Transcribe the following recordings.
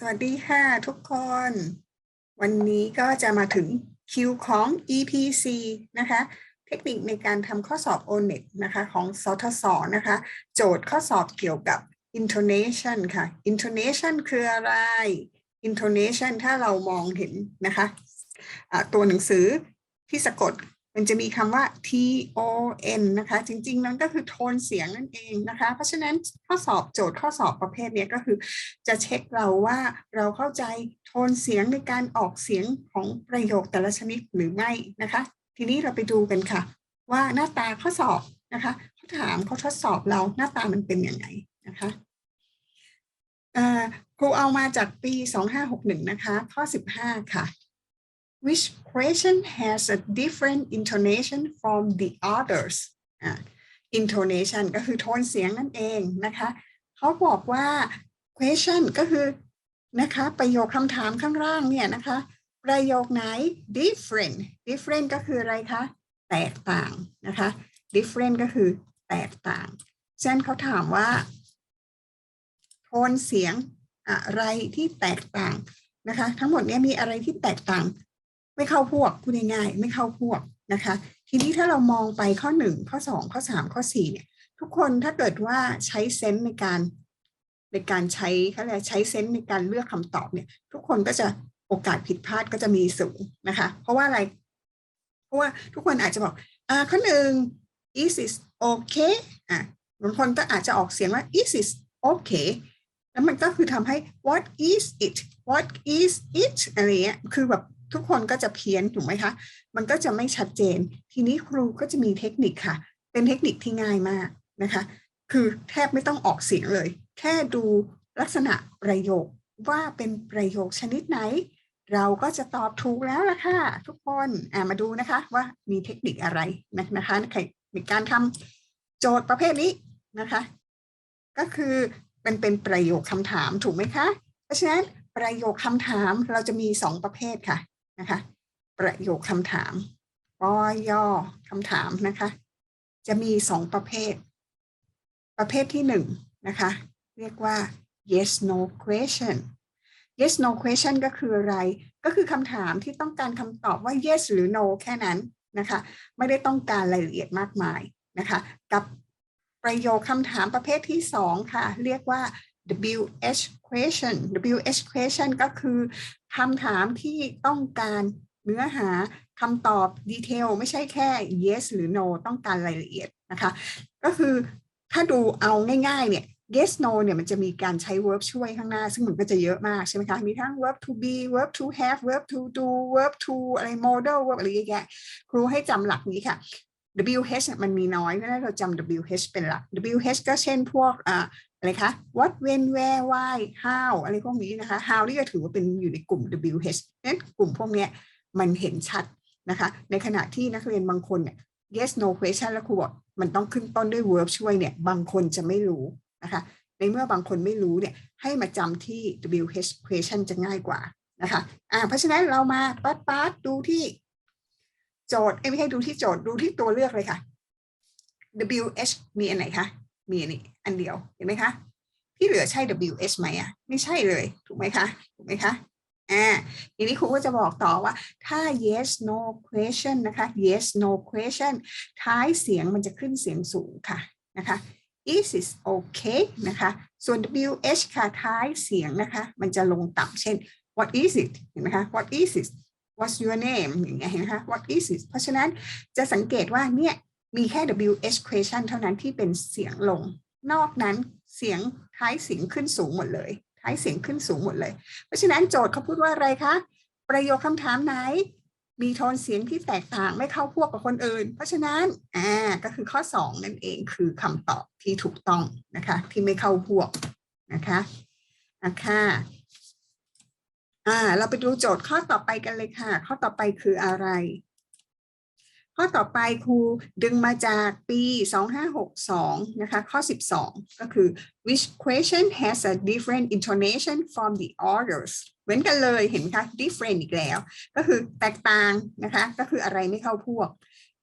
สวัสดีค่ะทุกคน วันนี้ก็จะมาถึงคิวของ EPC นะคะ เทคนิคในการทำข้อสอบ o n e t นะคะ ของสทศนะคะ โจทย์ข้อสอบเกี่ยวกับ intonation ค่ะ intonation คืออะไร intonation ถ้าเรามองเห็นนะคะะตัวหนังสือที่สะกด มันจะมีคำว่า T O N นะคะ จริงๆ นั้นก็คือโทนเสียงนั่นเองนะคะ เพราะฉะนั้นข้อสอบโจทย์ข้อสอบประเภทนี้ก็คือจะเช็คเราว่าเราเข้าใจโทนเสียงในการออกเสียงของประโยคแต่ละชนิดหรือไม่นะคะ ทีนี้เราไปดูกันค่ะ ว่าหน้าตาข้อสอบนะคะเขาถามเขาทดสอบเราหน้าตามันเป็นยังไงนะคะครูเอามาจากปี 2561 นะคะ ข้อ 15 ค่ะ which question has a different intonation from the others อะ intonation ก็คือโทนเสียงนั่นเองนะคะเขาบอกว่า question ก็คือนะคะประโยคคำถามข้างล่างเนี่ยนะคะ ประโยคไหน different different ก็คืออะไรคะ แตกต่างนะคะ different ก็คือแตกต่างเช่นเขาถามว่า โทนเสียงอะไรที่แตกต่างนะคะ ทั้งหมดนี้มีอะไรที่แตกต่าง ไม่เข้าพวกพูดง่ายๆไม่เข้าพวกนะคะ ทีนี้ถ้าเรามองไปข้อหนึ่งข้อสองข้อสามข้อสี่เนี่ย ทุกคนถ้าเกิดว่าใช้เซนส์ในการในการใช้เขาเรียกใช้เซนส์ในการเลือกคำตอบเนี่ย ทุกคนก็จะโอกาสผิดพลาดก็จะมีสูงนะคะ เพราะว่าอะไร เพราะว่าทุกคนอาจจะบอกอ่าข้อหนึ่ง is it okay อะบางคนก็อาจจะออกเสียงว่า is it okay แล้วมันก็คือทำให้ what is it what is it อะไรเงี้ย คือแบบ ทุกคนก็จะเพี้ยนถูกไหมคะ มันก็จะไม่ชัดเจน ทีนี้ครูก็จะมีเทคนิคค่ะ เป็นเทคนิคที่ง่ายมากนะคะ คือแทบไม่ต้องออกเสียงเลย แค่ดูลักษณะประโยคว่าเป็นประโยคชนิดไหน เราก็จะตอบถูกแล้วล่ะค่ะทุกคนอ่ามาดูนะคะว่ามีเทคนิคอะไรนะคะในการทำโจทย์ประเภทนี้นะคะ ก็คือมันเป็นประโยคคำถามถูกไหมคะ เพราะฉะนั้นประโยคคำถามเราจะมีสองประเภทค่ะ นะคะ ประโยคคำถามปอย่อคำถามนะคะ จะมีสองประเภท ประเภทที่หนึ่งนะคะ เรียกว่า yes no question yes no question ก็คืออะไร ก็คือคำถามที่ต้องการคำตอบว่า yes หรือ no แค่นั้นนะคะ ไม่ได้ต้องการรายละเอียดมากมายนะคะ กับประโยคคำถามประเภทที่สองค่ะ เรียกว่า WH question WH question ก็คือ คำถามที่ต้องการเนื้อหาคำตอบดีเทลไม่ใช่แค่ yes หรือ no ต้องการรายละเอียดนะคะ ก็คือถ้าดูเอาง่ายๆเนี่ย yes no เนี่ยมันจะมีการใช้ verb ช่วยข้างหน้า ซึ่งมันก็จะเยอะมากใช่ไหมคะ มีทั้ง verb to be verb to have verb to do verb to อะไร model verb อะไรเยอะแยะครูให้จำหลักนี้ค่ะ WH มันมีน้อยเพราะฉะนั้นเราจำ WH เป็นหลัก WH ก็เช่นพวกอ่าอะไรคะ what when where why how อะไรพวกนี้นะคะ how นี่ก็ถือว่าเป็นอยู่ในกลุ่ม WH นั้นกลุ่มพวกนี้มันเห็นชัดนะคะ ในขณะที่นักเรียนบางคนเนี่ย yes no question แล้วครูบอกมันต้องขึ้นต้นด้วย verb ช่วยเนี่ย บางคนจะไม่รู้นะคะ ในเมื่อบางคนไม่รู้เนี่ย ให้มาจำที่ WH question จะง่ายกว่านะคะ อ่า เพราะฉะนั้นเรามาปัดปัดดูที่ โจทย์ไม่ให้ดูที่โจทย์ดูที่ตัวเลือกเลยค่ะ WH มีอันไหนคะมีอันนี้อันเดียวเห็นไหมคะที่เหลือใช่ WH ไหมอะไม่ใช่เลย ถูกไหมคะถูกไหมคะอ่าทีนี้ครูก็จะบอกต่อว่าถ้า yes no question นะคะ yes no question ท้ายเสียงมันจะขึ้นเสียงสูงค่ะนะคะ is it okay นะคะ ส่วน wh ค่ะท้ายเสียงนะคะ มันจะลงต่ำเช่น what is it เห็นไหมคะ what is it what's your name อย่างเงี้ยเห็นไหมคะ what is it เพราะฉะนั้นจะสังเกตว่าเนี่ยมีแค่ wh question เท่านั้นที่เป็นเสียงลง นอกนั้นเสียงท้ายเสียงขึ้นสูงหมดเลย ท้ายเสียงขึ้นสูงหมดเลย เพราะฉะนั้นโจทย์เขาพูดว่าอะไรคะ ประโยคคำถามไหน มีโทนเสียงที่แตกต่างไม่เข้าพวกกับคนอื่น เพราะฉะนั้นอ่าก็คือข้อ 2 นั่นเองคือคำตอบที่ถูกต้องนะคะ ที่ไม่เข้าพวกนะคะนะคะ อ่า เราไปดูโจทย์ข้อต่อไปกันเลยค่ะ ข้อต่อไปคืออะไร ข้อต่อไปครูดึงมาจากปี 2562 นะคะ ข้อ 12 ก็คือ which question has a different intonation from the others เหมือนกันเลยเห็นคะ different อีกแล้ว ก็คือแตกต่างนะคะ ก็คืออะไรไม่เข้าพวก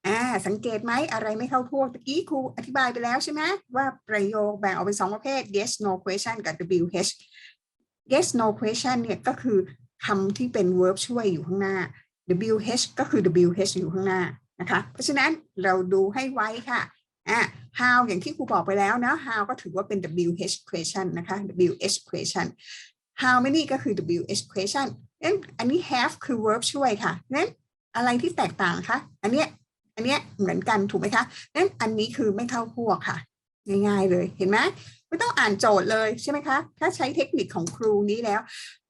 อ่าสังเกตไหมอะไรไม่เข้าพวกตะกี้ครูอธิบายไปแล้วใช่ไหมว่าประโยคแบ่งออกเป็นสองประเภท yes no question กับ WH yes no question เนี่ยก็คือคำที่เป็น verb ช่วยอยู่ข้างหน้า wh ก็คือ wh อยู่ข้างหน้านะคะ เพราะฉะนั้นเราดูให้ไว้ค่ะอะ how อย่างที่ครูบอกไปแล้วนะ how ก็ถือว่าเป็น wh question นะคะ wh question how many ก็คือ wh question นั้นอันนี้ have คือ verb ช่วยค่ะนั้นอะไรที่แตกต่างคะ อันเนี้ย อันเนี้ยเหมือนกันถูกไหมคะนั้นอันนี้คือไม่เข้าพวกค่ะ ง่ายๆเลยเห็นไหมไม่ต้องอ่านโจทย์เลยใช่ไหมคะ ถ้าใช้เทคนิคของครูนี้แล้ว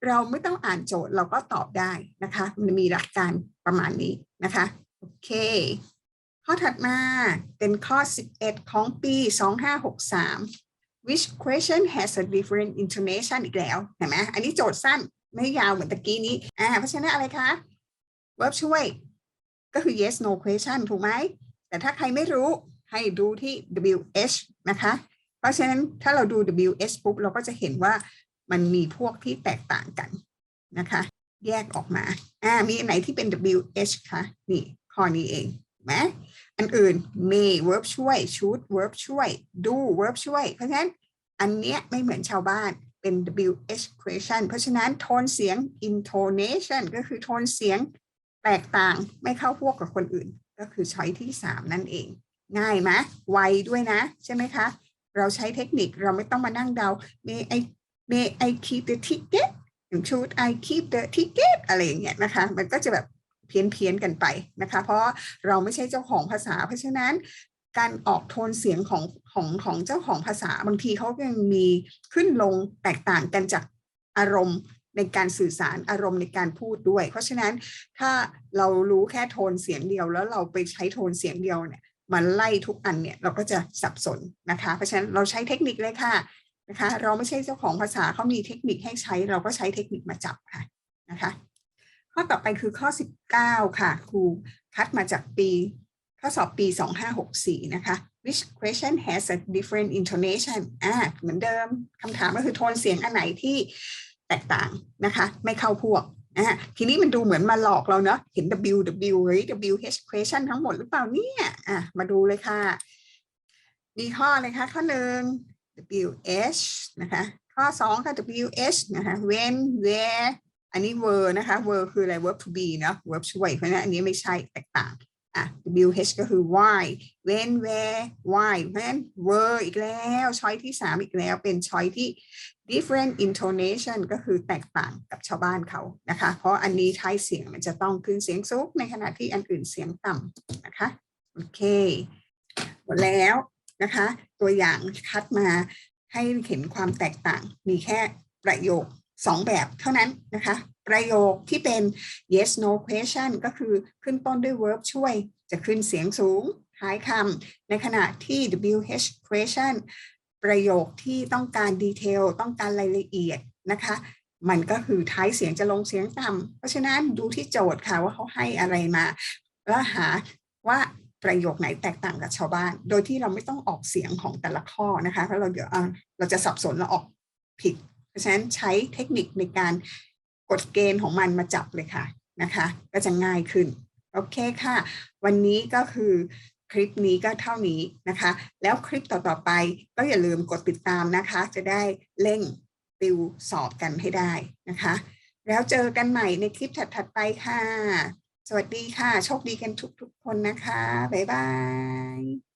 เราไม่ต้องอ่านโจทย์เราก็ตอบได้นะคะ มันมีหลักการประมาณนี้นะคะโอเค ข้อถัดมาเป็นข้อ 11 ของปี 2563 which question has a different intonation อีกแล้วเห็นไหมอันนี้โจทย์สั้นไม่ยาวเหมือนตะกี้นี้อ่าเพราะฉะนั้นอะไรคะ verb ช่วย ก็คือ yes no question ถูกไหมแต่ถ้าใครไม่รู้ ให้ดูที่ wh นะคะ เพราะฉะนั้นถ้าเราดู wh ปุ๊บเราก็จะเห็นว่ามันมีพวกที่แตกต่างกันนะคะ แยกออกมาอ่ามีอันไหนที่เป็น wh คะนี่ข้อนี้เองไหมอันอื่น may verb ช่วย should verb ช่วย do verb ช่วย เพราะฉะนั้นอันเนี้ยไม่เหมือนชาวบ้านเป็น wh question เพราะฉะนั้นโทนเสียง intonation ก็คือโทนเสียงแตกต่างไม่เข้าพวกกับคนอื่น ก็คือช้อยที่สามนั่นเอง ง่ายไหมไวด้วยนะ ใช่ไหมคะ เราใช้เทคนิคเราไม่ต้องมานั่งเดา may I may I keep the ticket should I keep the ticket อะไรอย่างเงี้ยนะคะ มันก็จะแบบเพี้ยนเพียนๆกันไปนะคะ เพราะเราไม่ใช่เจ้าของภาษา เพราะฉะนั้นการออกโทนเสียงของของของเจ้าของภาษาบางทีเขายังมีขึ้นลงแตกต่างกันจากอารมณ์ในการสื่อสารอารมณ์ในการพูดด้วย เพราะฉะนั้นถ้าเรารู้แค่โทนเสียงเดียวแล้วเราไปใช้โทนเสียงเดียวเนี่ย มันไล่ทุกอันเนี่ยเราก็จะสับสนนะคะ เพราะฉะนั้นเราใช้เทคนิคเลยค่ะนะคะ เราไม่ใช่เจ้าของภาษาเขามีเทคนิคให้ใช้ เราก็ใช้เทคนิคมาจับค่ะนะคะ ข้อต่อไปคือข้อ 19 ค่ะ ครูคัดมาจากปีข้อสอบปี 2564 นะคะ which question has a different intonation อ่าเหมือนเดิมคำถามก็คือโทนเสียงอันไหนที่แตกต่างนะคะ ไม่เข้าพวก อ่าทีนี้มันดูเหมือนมาหลอกเราเนาะเห็น W W หรือ W H question ทั้งหมดหรือเปล่าเนี่ยอะมาดูเลยค่ะ มีข้ออะไรคะข้อหนึ่ง W H นะคะ ข้อสองค่ะ W H นะคะ when where อันนี้ were นะคะ were คืออะไร verb to be เนอะ verb ช่วยเพราะฉะนั้นอันนี้ไม่ใช่แตกต่างอะ WH ก็คือ why when where why เพราะฉะนั้น were อีกแล้วช้อยที่สามอีกแล้วเป็นช้อยที่ different intonation ก็คือแตกต่างกับชาวบ้านเขานะคะ เพราะอันนี้ท้ายเสียงมันจะต้องขึ้นเสียงสูงในขณะที่อันอื่นเสียงต่ำนะคะ โอเค หมดแล้วนะคะ ตัวอย่างคัดมาให้เห็นความแตกต่าง มีแค่ประโยคสองแบบเท่านั้นนะคะ ประโยคที่เป็น yes no question ก็คือขึ้นต้นด้วย verb ช่วย จะขึ้นเสียงสูงท้ายคำในขณะที่ wh question ประโยคที่ต้องการดีเทลต้องการรายละเอียดนะคะ มันก็คือท้ายเสียงจะลงเสียงต่ำเพราะฉะนั้นดูที่โจทย์ค่ะว่าเขาให้อะไรมา แล้วหาว่าประโยคไหนแตกต่างกับชาวบ้าน โดยที่เราไม่ต้องออกเสียงของแต่ละข้อนะคะเพราะเราเดี๋ยวอะเราจะสับสนเราออกผิด เพราะฉะนั้นใช้เทคนิคในการกดเกณฑ์ของมันมาจับเลยค่ะนะคะ ก็จะง่ายขึ้น โอเคค่ะ วันนี้ก็คือ คลิปนี้ก็เท่านี้นะคะ แล้วคลิปต่อๆไปก็อย่าลืมกดติดตามนะคะ จะได้เร่งติวสอบกันให้ได้นะคะ แล้วเจอกันใหม่ในคลิปถัดๆไปค่ะ สวัสดีค่ะ โชคดีกันทุกๆคนนะคะ บ๊ายบาย